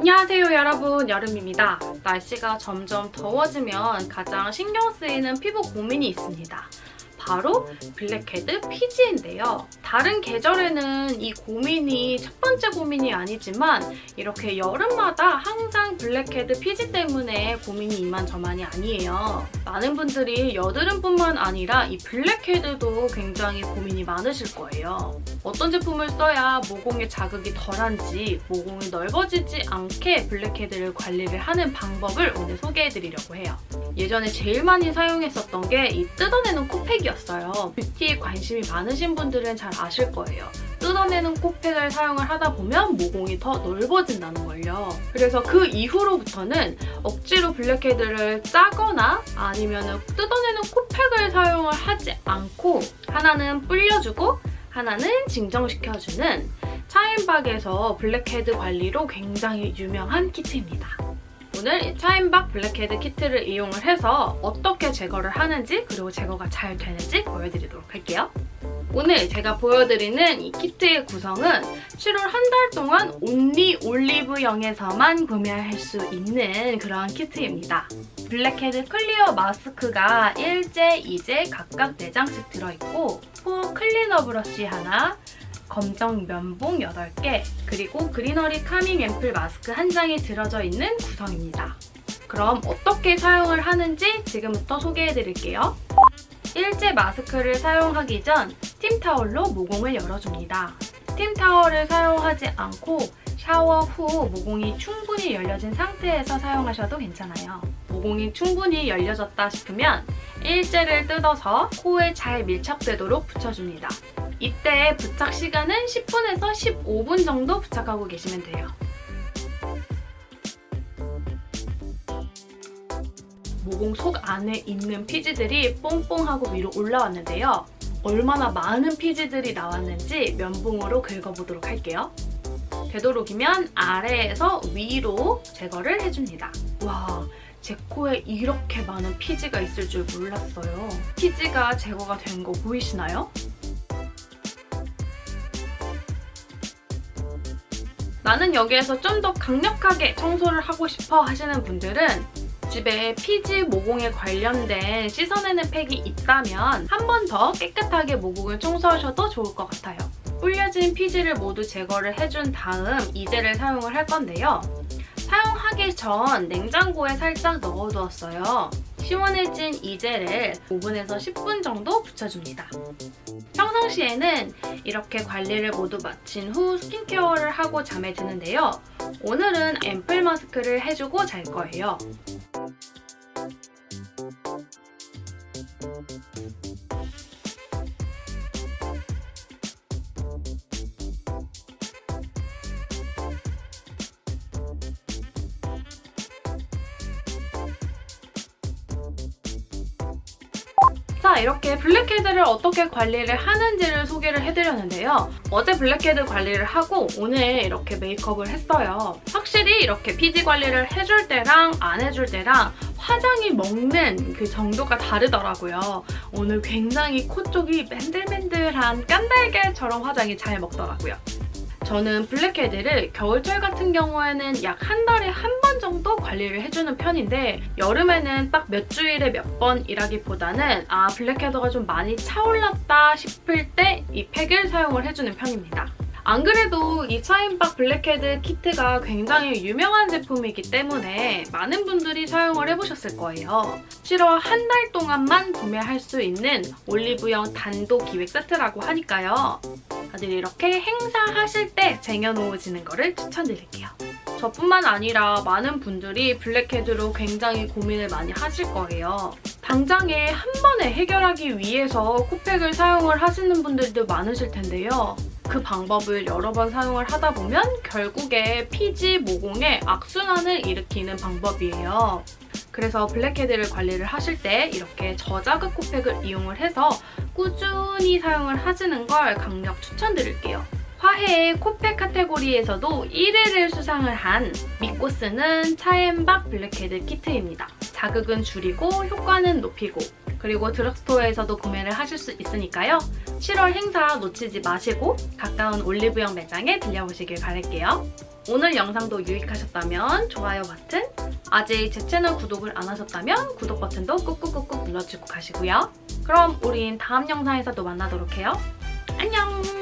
안녕하세요 여러분 여름입니다. 날씨가 점점 더워지면 가장 신경 쓰이는 피부 고민이 있습니다. 바로 블랙헤드 피지인데요. 다른 계절에는 이 고민이 첫 번째 고민이 아니지만 이렇게 여름마다 항상 블랙헤드 피지 때문에 고민이 이만저만이 아니에요. 많은 분들이 여드름뿐만 아니라 이 블랙헤드도 굉장히 고민이 많으실 거예요. 어떤 제품을 써야 모공의 자극이 덜한지 모공이 넓어지지 않게 블랙헤드를 관리를 하는 방법을 오늘 소개해드리려고 해요. 예전에 제일 많이 사용했었던 게 이 뜯어내는 코팩이었어요. 뷰티에 관심이 많으신 분들은 잘 아실 거예요. 뜯어내는 코팩을 사용을 하다 보면 모공이 더 넓어진다는 걸요. 그래서 그 이후로부터는 억지로 블랙헤드를 짜거나 아니면 뜯어내는 코팩을 사용을 하지 않고 하나는 불려주고 하나는 진정시켜주는 차인박에서 블랙헤드 관리로 굉장히 유명한 키트입니다. 오늘 이 차인박 블랙헤드 키트를 이용을 해서 어떻게 제거를 하는지 그리고 제거가 잘 되는지 보여드리도록 할게요. 오늘 제가 보여드리는 이 키트의 구성은 7월 한 달 동안 온리 올리브영에서만 구매할 수 있는 그런 키트입니다. 블랙헤드 클리어 마스크가 1제, 2제 각각 4장씩 들어있고 포 클리너 브러쉬 하나, 검정 면봉 8개, 그리고 그리너리 카밍 앰플 마스크 한 장이 들어져 있는 구성입니다. 그럼 어떻게 사용을 하는지 지금부터 소개해 드릴게요. 일제 마스크를 사용하기 전 스팀타월로 모공을 열어줍니다. 스팀타월을 사용하지 않고 샤워 후 모공이 충분히 열려진 상태에서 사용하셔도 괜찮아요. 모공이 충분히 열려졌다 싶으면 일제를 뜯어서 코에 잘 밀착되도록 붙여줍니다. 이때 부착 시간은 10분에서 15분 정도 부착하고 계시면 돼요. 모공 속 안에 있는 피지들이 뽕뽕하고 위로 올라왔는데요. 얼마나 많은 피지들이 나왔는지 면봉으로 긁어보도록 할게요. 되도록이면 아래에서 위로 제거를 해줍니다. 와, 제 코에 이렇게 많은 피지가 있을 줄 몰랐어요. 피지가 제거가 된 거 보이시나요? 나는 여기에서 좀 더 강력하게 청소를 하고 싶어 하시는 분들은 집에 피지 모공에 관련된 씻어내는 팩이 있다면 한 번 더 깨끗하게 모공을 청소하셔도 좋을 것 같아요. 불려진 피지를 모두 제거를 해준 다음 이젤을 사용을 할 건데요. 사용하기 전 냉장고에 살짝 넣어두었어요. 시원해진 이 젤을 5분에서 10분 정도 붙여줍니다. 평상시에는 이렇게 관리를 모두 마친 후 스킨케어를 하고 잠에 드는데요. 오늘은 앰플 마스크를 해주고 잘 거예요. 자, 이렇게 블랙헤드를 어떻게 관리를 하는지를 소개를 해드렸는데요. 어제 블랙헤드 관리를 하고 오늘 이렇게 메이크업을 했어요. 확실히 이렇게 피지 관리를 해줄 때랑 안 해줄 때랑 화장이 먹는 그 정도가 다르더라고요. 오늘 굉장히 코 쪽이 맨들맨들한 깐달걀처럼 화장이 잘 먹더라고요. 저는 블랙헤드를 겨울철 같은 경우에는 약 한 달에 한 번 정도 관리를 해주는 편인데 여름에는 딱 몇 주일에 몇 번이라기보다는 아 블랙헤드가 좀 많이 차올랐다 싶을 때 이 팩을 사용을 해주는 편입니다. 안 그래도 이 차인박 블랙헤드 키트가 굉장히 유명한 제품이기 때문에 많은 분들이 사용을 해보셨을 거예요. 7월 한 달 동안만 구매할 수 있는 올리브영 단독 기획 세트라고 하니까요. 다들 이렇게 행사하실 때 쟁여놓으시는 거를 추천드릴게요. 저뿐만 아니라 많은 분들이 블랙헤드로 굉장히 고민을 많이 하실 거예요. 당장에 한 번에 해결하기 위해서 코팩을 사용을 하시는 분들도 많으실 텐데요. 그 방법을 여러 번 사용을 하다 보면 결국에 피지 모공에 악순환을 일으키는 방법이에요. 그래서 블랙헤드를 관리를 하실 때 이렇게 저자극 코팩을 이용을 해서 꾸준히 사용을 하시는 걸 강력 추천드릴게요. 화해의 코팩 카테고리에서도 1위를 수상을 한 믿고 쓰는 차앤박 블랙헤드 키트입니다. 자극은 줄이고 효과는 높이고 그리고 드럭스토어에서도 구매를 하실 수 있으니까요. 7월 행사 놓치지 마시고 가까운 올리브영 매장에 들려보시길 바랄게요. 오늘 영상도 유익하셨다면 좋아요 버튼, 아직 제 채널 구독을 안 하셨다면 구독 버튼도 꾹꾹꾹꾹 눌러주고 가시고요. 그럼 우린 다음 영상에서 또 만나도록 해요. 안녕!